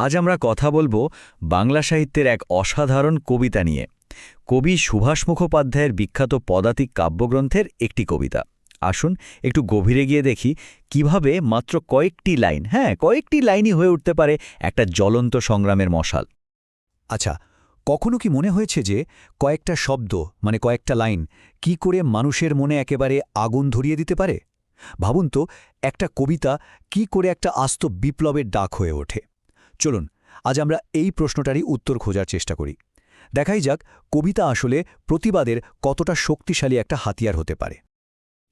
আজ আমরা কথা বলব বাংলা সাহিত্যের এক অসাধারণ কবিতা নিয়ে। কবি সুভাষ মুখোপাধ্যায়ের বিখ্যাত পদাতিক কাব্যগ্রন্থের একটি কবিতা। আসুন একটু গভীরে গিয়ে দেখি কীভাবে মাত্র কয়েকটি লাইন হ্যাঁ কয়েকটি লাইনই হয়ে উঠতে পারে একটা জ্বলন্ত সংগ্রামের মশাল। আচ্ছা কখনো কি মনে হয়েছে যে কয়েকটা শব্দ মানে কয়েকটা লাইন, কি করে মানুষের মনে একেবারে আগুন ধরিয়ে দিতে পারে? ভাবুন তো, একটা কবিতা কি করে একটা আস্ত বিপ্লবের ডাক হয়ে ওঠে। চলুন, আজ আমরা এই প্রশ্নটারই উত্তর খোঁজার চেষ্টা করি। দেখাই যাক কবিতা আসলে প্রতিবাদের কতটা শক্তিশালী একটা হাতিয়ার হতে পারে।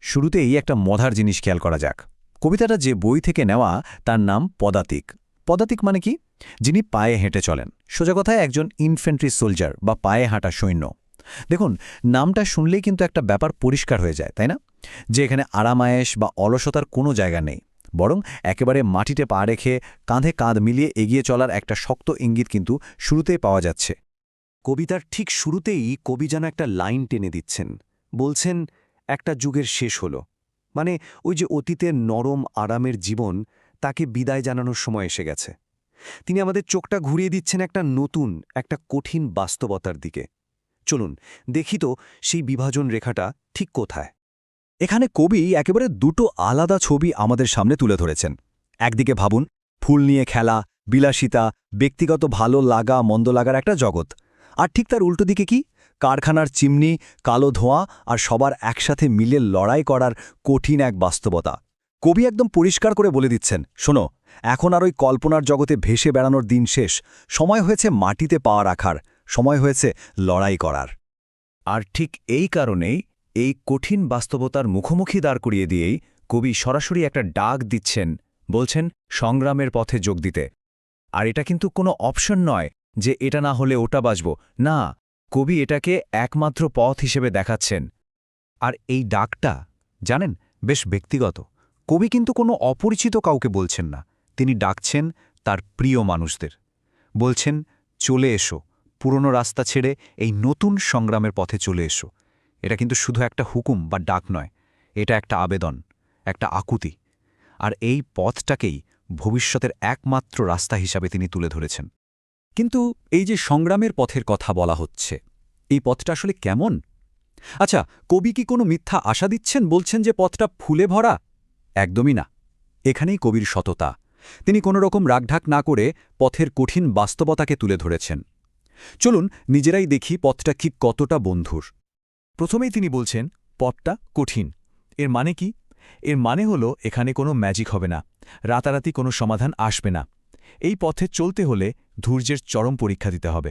শুরুতেই একটা মধার জিনিস খেয়াল করা যাক। কবিতাটা যে বই থেকে নেওয়া, তার নাম পদাতিক। পদাতিক মানে কি? যিনি পায়ে হেঁটে চলেন। সোজা কথায় একজন ইনফেন্ট্রি সোলজার বা পায়ে হাঁটা সৈন্য। দেখুন, নামটা শুনলেই কিন্তু একটা ব্যাপার পরিষ্কার হয়ে যায়, তাই না? যে এখানে আরামায়েশ বা অলসতার কোনো জায়গা নেই। বরং একেবারে মাটিতে পা রেখে কাঁধে কাঁধ মিলিয়ে এগিয়ে চলার একটা শক্ত ইঙ্গিত কিন্তু শুরুতেই পাওয়া যাচ্ছে। কবিতার ঠিক শুরুতেই কবি যেন একটা লাইন টেনে দিচ্ছেন। বলছেন, একটা যুগের শেষ হল। মানে ওই যে অতীতের নরম আরামের জীবন তাকে বিদায় জানানোর সময় এসে গেছে। তিনি আমাদের চোখটা ঘুরিয়ে দিচ্ছেন একটা নতুন, একটা কঠিন বাস্তবতার দিকে। চলুন, দেখি তো সেই বিভাজন রেখাটা ঠিক কোথায়? এখানে কবি একেবারে দুটো আলাদা ছবি আমাদের সামনে তুলে ধরেছেন। একদিকে ভাবুন, ফুল নিয়ে খেলা, বিলাসিতা, ব্যক্তিগত ভালো লাগা, মন্দ লাগার একটা জগৎ। আর ঠিক তার উল্টো দিকে কি? কারখানার চিমনি, কালো ধোঁয়া আর সবার একসাথে মিলে লড়াই করার কঠিন এক বাস্তবতা। কবি একদম পরিষ্কার করে বলে দিচ্ছেন, শোনো, এখন আর ওই কল্পনার জগতে ভেসে বেড়ানোর দিন শেষ। সময় হয়েছে মাটিতে পাওয়া রাখার, সময় হয়েছে লড়াই করার। আর ঠিক এই কারণেই এই কঠিন বাস্তবতার মুখোমুখি দাঁড় করিয়ে দিয়েই কবি সরাসরি একটা ডাক দিচ্ছেন, বলছেন, সংগ্রামের পথে যোগ দিতে। আর এটা কিন্তু কোনো অপশন নয় যে এটা না হলে ওটা বাঁচব না, কবি এটাকে একমাত্র পথ হিসেবে দেখাচ্ছেন। আর এই ডাকটা, জানেন, বেশ ব্যক্তিগত। কবি কিন্তু কোনো অপরিচিত কাউকে বলছেন না। তিনি ডাকছেন তার প্রিয় মানুষদের। বলছেন, চলে এসো, পুরনো রাস্তা ছেড়ে এই নতুন সংগ্রামের পথে চলে এসো। এটা কিন্তু শুধু একটা হুকুম বা ডাক নয়, এটা একটা আবেদন, একটা আকুতি। আর এই পথটাকেই ভবিষ্যতের একমাত্র রাস্তা হিসাবে তিনি তুলে ধরেছেন। কিন্তু এই যে সংগ্রামের পথের কথা বলা হচ্ছে, এই পথটা আসলে কেমন? আচ্ছা কবি কি কোনো মিথ্যা আশা দিচ্ছেন, বলছেন যে পথটা ফুলে ভরা? একদমই না। এখানেই কবির সততা। তিনি কোনো রকম রাগঢাক না করে পথের কঠিন বাস্তবতাকে তুলে ধরেছেন। চলুন নিজেরাই দেখি পথটা ঠিক কতটা বন্ধুর। প্রথমেই তিনি বলছেন, পথটা কঠিন। এর মানে কি? এর মানে হলো, এখানে কোনো ম্যাজিক হবে না, রাতারাতি কোনো সমাধান আসবে না। এই পথে চলতে হলে ধৈর্যের চরম পরীক্ষা দিতে হবে।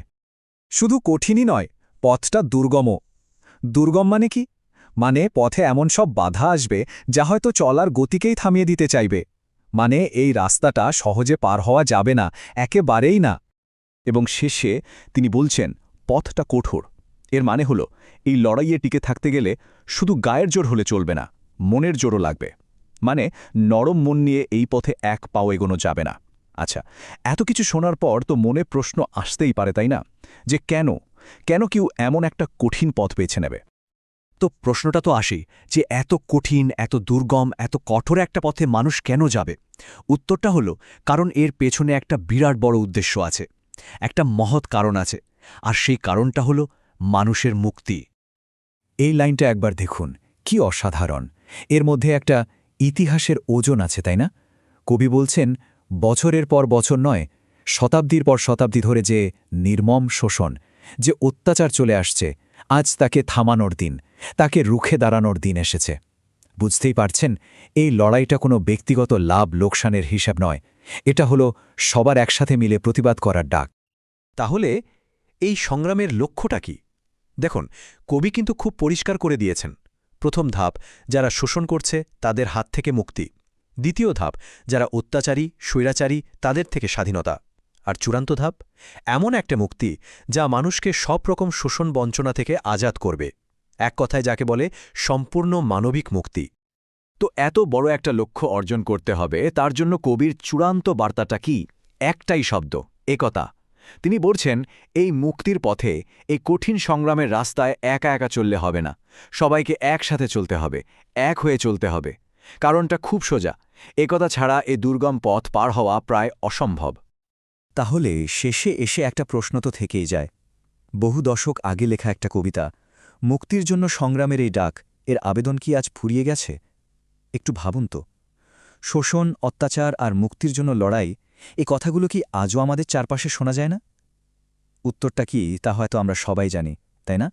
শুধু কঠিনই নয়, পথটা দুর্গমও। দুর্গম মানে কি? মানে পথে এমন সব বাধা আসবে, যা হয়তো চলার গতিকেই থামিয়ে দিতে চাইবে। মানে এই রাস্তাটা সহজে পার হওয়া যাবে না, একেবারেই না। এবং শেষে তিনি বলছেন, পথটা কঠোর। এর মানে হল, এই লড়াইয়ে টিকে থাকতে গেলে শুধু গায়ের জোর হলে চলবে না, মনের জোরও লাগবে। মানে নরম মন নিয়ে এই পথে এক পাও এগোনো যাবে না। আচ্ছা এত কিছু শোনার পর তো মনে প্রশ্ন আসতেই পারে, তাই না? যে কেন? কেন কেউ এমন একটা কঠিন পথ বেছে নেবে? তো প্রশ্নটা তো আসেই, যে এত কঠিন, এত দুর্গম, এত কঠোর একটা পথে মানুষ কেন যাবে? উত্তরটা হলো, কারণ এর পেছনে একটা বিরাট বড় উদ্দেশ্য আছে, একটা মহৎ কারণ আছে। আর সেই কারণটা হলো মানুষের মুক্তি। এই লাইনটা একবার দেখুন, কি অসাধারণ। এর মধ্যে একটা ইতিহাসের ওজন আছে, তাই না? কবি বলছেন, বছরের পর বছর নয়, শতাব্দীর পর শতাব্দী ধরে যে নির্মম শোষণ, যে অত্যাচার চলে আসছে, আজ তাকে থামানোর দিন, তাকে রুখে দাঁড়ানোর দিন এসেছে। বুঝতেই পারছেন, এই লড়াইটা কোনো ব্যক্তিগত লাভ লোকসানের হিসাব নয়, এটা হলো সবার একসাথে মিলে প্রতিবাদ করার ডাক। তাহলে এই সংগ্রামের লক্ষ্যটা কি? দেখুন, কবি কিন্তু খুব পরিষ্কার করে দিয়েছেন। প্রথম ধাপ, যারা শোষণ করছে তাদের হাত থেকে মুক্তি। দ্বিতীয় ধাপ, যারা অত্যাচারী, স্বৈরাচারী, তাদের থেকে স্বাধীনতা। আর চূড়ান্ত ধাপ, এমন একটা মুক্তি যা মানুষকে সব রকম শোষণ বঞ্চনা থেকে আজাদ করবে। এক কথায় যাকে বলে সম্পূর্ণ মানবিক মুক্তি। তো এত বড় একটা লক্ষ্য অর্জন করতে হবে, তার জন্য কবির চূড়ান্ত বার্তাটা কি? একটাই শব্দ, একতা। তিনি বলছেন, এই মুক্তির পথে এই কঠিন সংগ্রামের রাস্তায় একা একা চললে হবে না। সবাইকে একসাথে চলতে হবে, এক হয়ে চলতে হবে। কারণটা খুব সোজা। একথা ছাড়া এ দুর্গম পথ পার হওয়া প্রায় অসম্ভব। তাহলে শেষে এসে একটা প্রশ্ন তো থেকেই যায়। বহু দশক আগে লেখা একটা কবিতা, মুক্তির জন্য সংগ্রামের এই ডাক, এর আবেদন কি আজ ফুরিয়ে গেছে? একটু ভাবুন তো। শোষণ, অত্যাচার আর মুক্তির জন্য লড়াই এই কথাগুলো কি আজও আমাদের চারপাশে শোনা যায় না? উত্তরটা কি তা হয়তো আমরা সবাই জানি, তাই না?